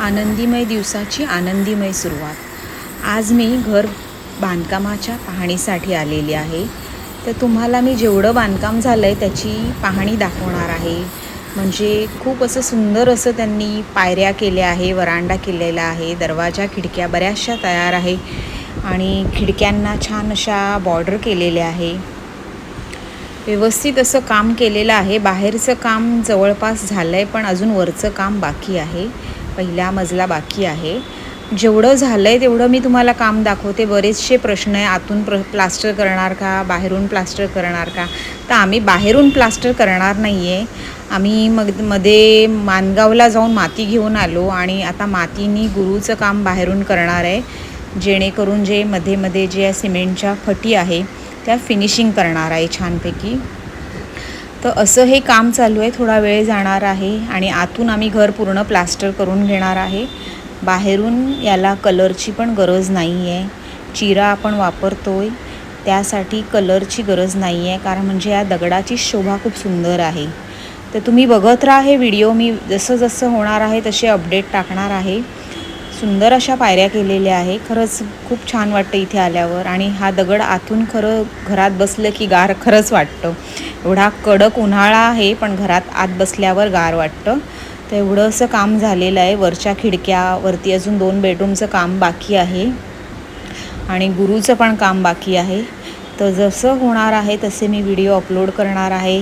आनंदीमय दिवसाची आनंदीमय सुरुवात. आज मी घर बांधकामाच्या पाहणीसाठी आलेली आहे. तर तुम्हाला मी जेवढं बांधकाम झालं आहे त्याची पाहणी दाखवणार आहे. म्हणजे खूप असं सुंदर असं त्यांनी पायऱ्या केल्या आहे वरांडा केलेला आहे दरवाजा खिडक्या बऱ्याचशा तयार आहे आणि खिडक्यांना छान अशा बॉर्डर केलेल्या आहे. व्यवस्थित असं काम केलेलं आहे. बाहेरचं काम जवळपास झालं आहे पण अजून वरचं काम बाकी आहे. पहिला मजला बाकी आहे. जेवढं झालं आहे तेवढं मी तुम्हाला काम दाखवते. बरेचसे प्रश्न आहे आतून प्र प्लास्टर करणार का बाहेरून प्लास्टर करणार का? तर आम्ही बाहेरून प्लास्टर करणार नाही आहे आम्ही मग मध्ये मानगावला जाऊन माती घेऊन आलो आणि आता मातीनी गुरुचं काम बाहेरून करणार आहे. जेणेकरून जे मध्ये मध्ये जे सिमेंटच्या फटी आहे त्या फिनिशिंग करणार आहे छानपैकी. तर असं हे काम चालू आहे. थोडा वेळ जाणार आहे आणि आतून आम्ही घर पूर्ण प्लास्टर करून घेणार आहे. बाहेरून याला कलरची पण गरज नाही आहे चिरा आपण वापरतो आहे त्यासाठी कलरची गरज नाही आहे कारण म्हणजे या दगडाची शोभा खूप सुंदर आहे. तर तुम्ही बघत राहा हे व्हिडिओ. मी जसं जसं होणार आहे तसे अपडेट टाकणार आहे. सुंदर अशा पायऱ्या केलेल्या आहे. खरंच खूप छान वाटतं इथे आल्यावर. आणि हा दगड आतून खरं घरात बसलं की गार खरंच वाटतं. एवढा कडक उन्हाळा आहे पण घरात आत बसल्यावर गार वाटतं. तर एवढं असं काम झालेलं आहे. वरच्या खिडक्यावरती अजून दोन बेडरूमचं काम बाकी आहे. आणि गुरुचं पण काम बाकी आहे. तर जसं होणार आहे तसे मी व्हिडिओ अपलोड करणार आहे.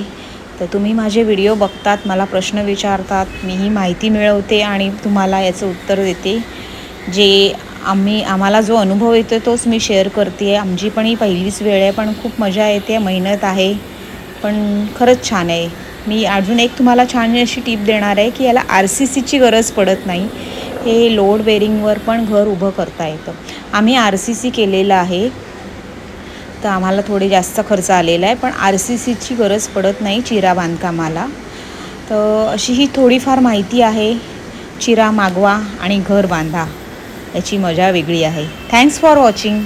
तर तुम्ही माझे व्हिडिओ बघतात मला प्रश्न विचारतात मीही माहिती मिळवते आणि तुम्हाला याचं उत्तर देते. जे आम्ही आम्हाला जो अनुभव येतो तोच मी शेअर करते आहे आमची पण ही पहिलीच वेळ आहे पण खूप मजा येते मेहनत आहे. पण खरंच छान आहे. मी अजून एक तुम्हाला छान अशी टीप देणार आहे की याला आर सी सीची गरज पडत नाही. हे लोड बेरिंगवर पण घर उभं करता येतं. आम्ही आर सी सी केलेलं आहे. तर आम्हाला थोडे जास्त खर्च आलेला आहे पण आर सी सीची गरज पडत नाही चिरा बांधकामाला तर अशी ही थोडीफार माहिती आहे. चिरा मागवा आणि घर बांधा. याची मजा वेगळी आहे. Thanks for watching